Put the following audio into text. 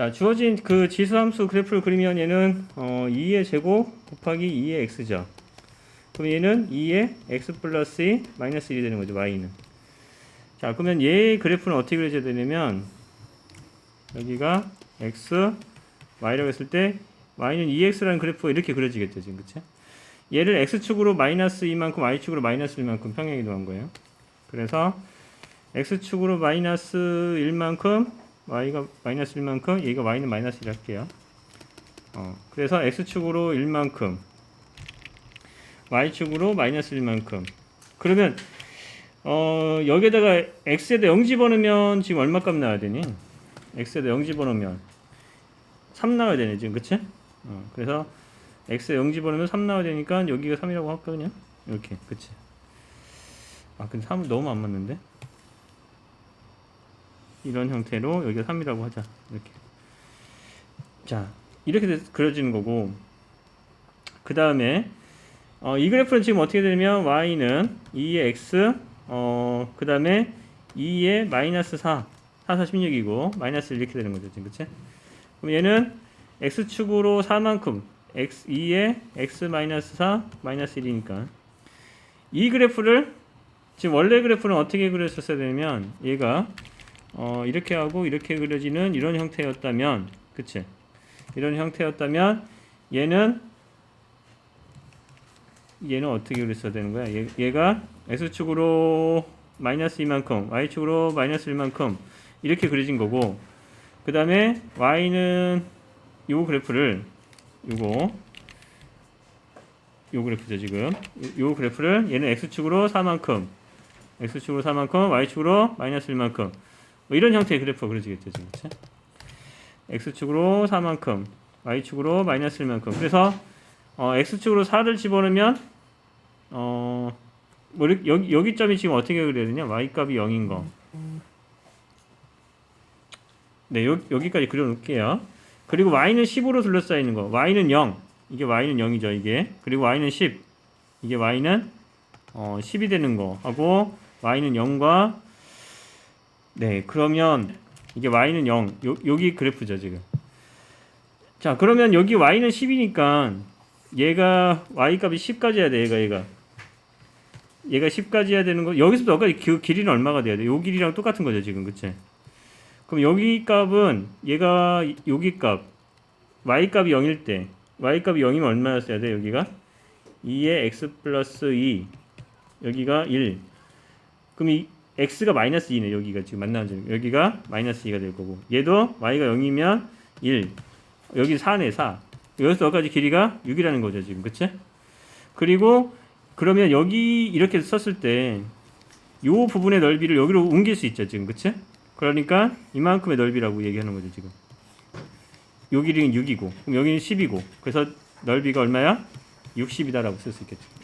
자, 주어진 그 지수함수 그래프를 그리면 얘는 어, 2의 제곱 곱하기 2의 x죠. 그럼 얘는 2의 x 플러스 2 마이너스 1이 되는 거죠, y는. 자, 그러면 얘의 그래프는 어떻게 그려져야 되냐면 여기가 x, y라고 했을 때 y는 2x라는 그래프가 이렇게 그려지겠죠, 지금 그치? 얘를 x축으로 마이너스 2만큼 y축으로 마이너스 1만큼 평행이동한 거예요. 그래서 x축으로 마이너스 1만큼 y가 마이너스 1만큼 얘가 y는 마이너스 1 할게요. 어, 그래서 x축으로 1만큼 y축으로 마이너스 1만큼 그러면 어, 여기에다가 x에다 0 집어넣으면 지금 얼마 값 나와야 되니? x에다 0 집어넣으면 3 나와야 되네 지금 그치? 어, 그래서 x에 0 집어넣으면 3 나와야 되니까 여기가 3이라고 할까 그냥? 이렇게 그치? 아 근데 3은 너무 안 맞는데? 이런 형태로 여기가 3이라고 하자. 이렇게. 자 이렇게 그려지는 거고. 그 다음에 어, 이 그래프는 지금 어떻게 되냐면 y는 2의 x 어, 그 다음에 2의 마이너스 4 4, 4, 16이고 마이너스 1 이렇게 되는 거죠 지금. 그치? 그럼 얘는 x축으로 4만큼 x 2의 x 마이너스 4 마이너스 1이니까. 이 그래프를 지금 원래 그래프는 어떻게 그렸었어야 되냐면 얘가 어, 이렇게 하고 이렇게 그려지는 이런 형태였다면 그치? 이런 형태였다면 얘는 얘는 어떻게 그렸어야 되는 거야? 얘, 얘가 x축으로 마이너스 2만큼 y축으로 마이너스 1만큼 이렇게 그려진 거고 그 다음에 y는 요 그래프를 요거 요 그래프죠 지금. 요, 요 그래프를 얘는 x축으로 4만큼 x축으로 4만큼 y축으로 마이너스 1만큼 뭐 이런 형태의 그래프가 그려지겠죠 지금 그치? x축으로 4만큼 y축으로 마이너스 1만큼 그래서 어, x축으로 4를 집어넣으면 어, 뭐 여기, 여기 점이 지금 어떻게 그려야 되냐 y값이 0인 거 네, 여, 여기까지 그려놓을게요. 그리고 y는 10으로 둘러싸여 있는 거. y는 0. 이게 y는 0이죠, 이게. 그리고 y는 10. 이게 y는 어, 10이 되는 거. 하고 y는 0과 네, 그러면 이게 y는 0. 요, 여기 그래프죠, 지금. 자, 그러면 여기 y는 10이니까 얘가 y 값이 10까지 해야 돼, 얘가 얘가. 얘가 10까지 해야 되는 거. 여기서부터 여기까지 그 길이는 얼마가 돼야 돼? 요 길이랑 똑같은 거죠, 지금. 그치 그럼 여기 값은 얘가 여기 값 y 값이 0일 때 y 값이 0이면 얼마였어야 돼 여기가 2의 x 플러스 2 여기가 1 그럼 이 x가 마이너스 2네 여기가 지금 만나는 점 여기가 마이너스 2가 될 거고. 얘도 y가 0이면 1 여기 4네 4 여기서 여기까지 길이가 6이라는 거죠 지금. 그치? 그리고 그러면 여기 이렇게 썼을 때요 부분의 넓이를 여기로 옮길 수 있죠 지금. 그치? 그러니까 이만큼의 넓이라고 얘기하는 거죠 지금. 요 길이는 6이고 그럼 여기는 10이고. 그래서 넓이가 얼마야? 60이다라고 쓸 수 있겠죠